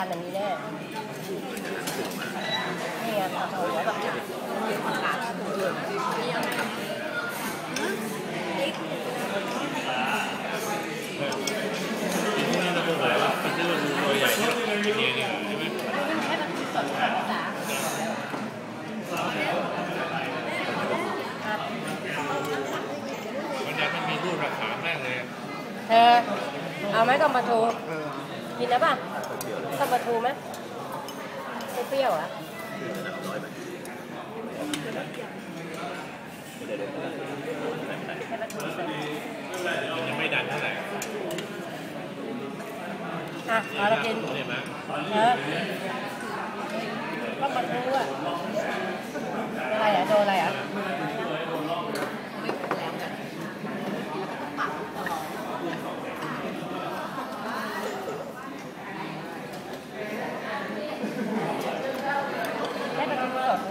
านแบบนี้แน่นี่ไงปลาทูแล้วแบบที่นี่เราบอกว่าที่เราดูตัวใหญ่เนี่ยเนี่ยเนี่ยใช่ไหมให้มันสดก่อนนะจ๊ะมันยังไม่มีรูปราคาแม่งเลยเธอเอาไหมต้มปลาทู กินนะป่ะต้มปลาทูไหมเปรี้ยวๆอะให้ปลาทูเสร็จมันยังไม่ดันเท่าไหร่อะเอาละกินเนี่ยมั้ยเออต้มปลาทูอะอะไรอะโดนอะไรอะใ